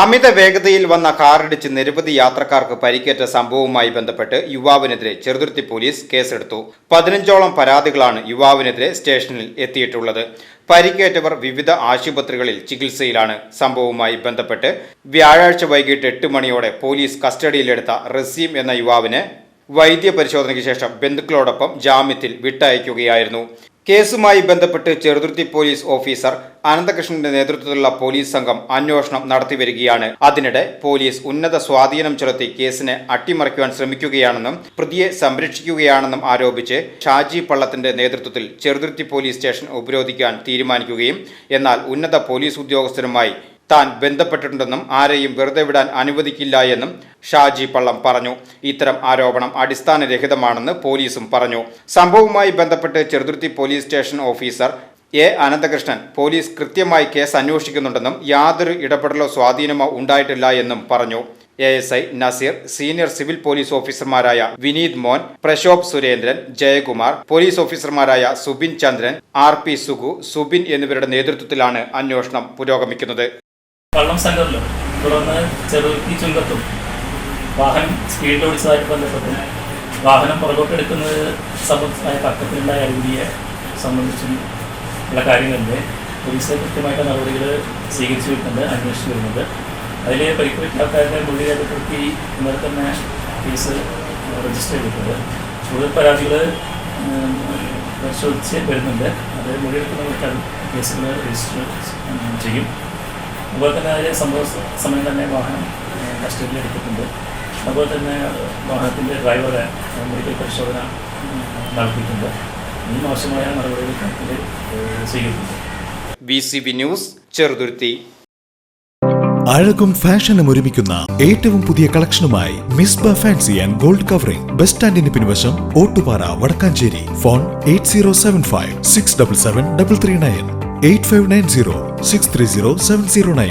അമിത വേഗതയിൽ വന്ന കാറിടിച്ച് നിരവധി യാത്രക്കാർക്ക് പരിക്കേറ്റ സംഭവവുമായി ബന്ധപ്പെട്ട് യുവാവിനെതിരെ ചെറുതുരുത്തി പോലീസ് കേസെടുത്തു. പതിനഞ്ചോളം പരാതികളാണ് യുവാവിനെതിരെ സ്റ്റേഷനിൽ എത്തിയിട്ടുള്ളത്. പരിക്കേറ്റവർ വിവിധ ആശുപത്രികളിൽ ചികിത്സയിലാണ്. സംഭവവുമായി ബന്ധപ്പെട്ട് വ്യാഴാഴ്ച വൈകിട്ട് എട്ട് മണിയോടെ പോലീസ് കസ്റ്റഡിയിലെടുത്ത റസീം എന്ന യുവാവിനെ വൈദ്യ പരിശോധനയ്ക്ക് ശേഷം ബന്ധുക്കളോടൊപ്പം ജാമ്യത്തിൽ വിട്ടയക്കുകയായിരുന്നു. കേസുമായി ബന്ധപ്പെട്ട് ചെറുതുരുത്തി പോലീസ് ഓഫീസർ അനന്തകൃഷ്ണന്റെ നേതൃത്വത്തിലുള്ള പോലീസ് സംഘം അന്വേഷണം നടത്തിവരികയാണ് അതിനിടെ പോലീസ് ഉന്നത സ്വാധീനം ചെലുത്തി കേസിനെ അട്ടിമറിക്കുവാൻ ശ്രമിക്കുകയാണെന്നും പ്രതിയെ സംരക്ഷിക്കുകയാണെന്നും ആരോപിച്ച് ഷാജി പള്ളത്തിന്റെ നേതൃത്വത്തിൽ ചെറുതുരുത്തി പോലീസ് സ്റ്റേഷൻ ഉപരോധിക്കാൻ തീരുമാനിക്കുകയും എന്നാൽ ഉന്നത പോലീസ് ഉദ്യോഗസ്ഥരുമായി താൻ ബന്ധപ്പെട്ടിട്ടുണ്ടെന്നും ആരെയും വെറുതെ വിടാൻ അനുവദിക്കില്ല എന്നും ഷാജി പള്ളം പറഞ്ഞു. ഇത്തരം ആരോപണം അടിസ്ഥാനരഹിതമാണെന്ന് പോലീസും പറഞ്ഞു. സംഭവവുമായി ബന്ധപ്പെട്ട് Cheruthuruthy police station officer A Ananthakrishnan police കൃത്യമായി കേസ് അന്വേഷിക്കുന്നുണ്ടെന്നും യാതൊരു ഇടപെടലോ സ്വാധീനമോ ഉണ്ടായിട്ടില്ല എന്നും പറഞ്ഞു. A S I Naseer senior civil police ഓഫീസർമാരായ വിനീത് മോൻ പ്രശോഭ് സുരേന്ദ്രൻ ജയകുമാർ പോലീസ് ഓഫീസർമാരായ സുബിൻ ചന്ദ്രൻ ആർ പി സുഗു സുബിൻ എന്നിവരുടെ നേതൃത്വത്തിലാണ് അന്വേഷണം പുരോഗമിക്കുന്നത്. വള്ളം സംഘമല്ലോ തുടർന്ന് ചെറുക്കി ചുങ്കത്തും. വാഹനം സ്പീഡിൽ ഓടിച്ചതായിട്ട് ബന്ധപ്പെട്ടും വാഹനം പുറകോട്ട് എടുക്കുന്നത് സംബന്ധിച്ചായ തർക്കത്തിലുണ്ടായ അരുവിയെ സംബന്ധിച്ചും ഉള്ള കാര്യങ്ങളിൽ പോലീസ് കൃത്യമായിട്ട് നടപടികൾ സ്വീകരിച്ചു വരുന്നുണ്ട് അന്വേഷിച്ചു വരുന്നുണ്ട്. അതിൽ പരിക്കുപറ്റിയ ആൾക്കാരുടെ മൊഴി രേഖപ്പെടുത്തി ഇന്നലെ തന്നെ കേസ് രജിസ്റ്റർ ചെയ്തിട്ടുണ്ട്. കൂടുതൽ പരാതികൾ പരിശോധിച്ച് വരുന്നുണ്ട്. അത് മൊഴിയെടുക്കുന്നവർക്ക് കേസുകൾ രജിസ്റ്റർ ചെയ്യും. അതുപോലെ തന്നെ അതിലെ സംഭവ സമയം തന്നെ വാഹനം കസ്റ്റഡിയിൽ എടുത്തിട്ടുണ്ട്. അതുപോലെ തന്നെ വാഹനത്തിന്റെ ഡ്രൈവറെ മെഡിക്കൽ പരിശോധന നടത്തിയിട്ടുണ്ട്. ഇനിയും ആവശ്യമായ നടപടികൾ കണക്കിൽ സ്വീകരിക്കുന്നു B C B news Cheruthuruthy. അഴകും ഫാഷനും ഒരുമിക്കുന്ന ഏറ്റവും പുതിയ കളക്ഷനുമായി Misba fancy and gold covering. Bus സ്റ്റാൻഡിന് പിൻവശം Ottupara Vadakkanchery. Phone eight zero seven five six double seven double three nine. Eight five nine zero six three zero seven zero nine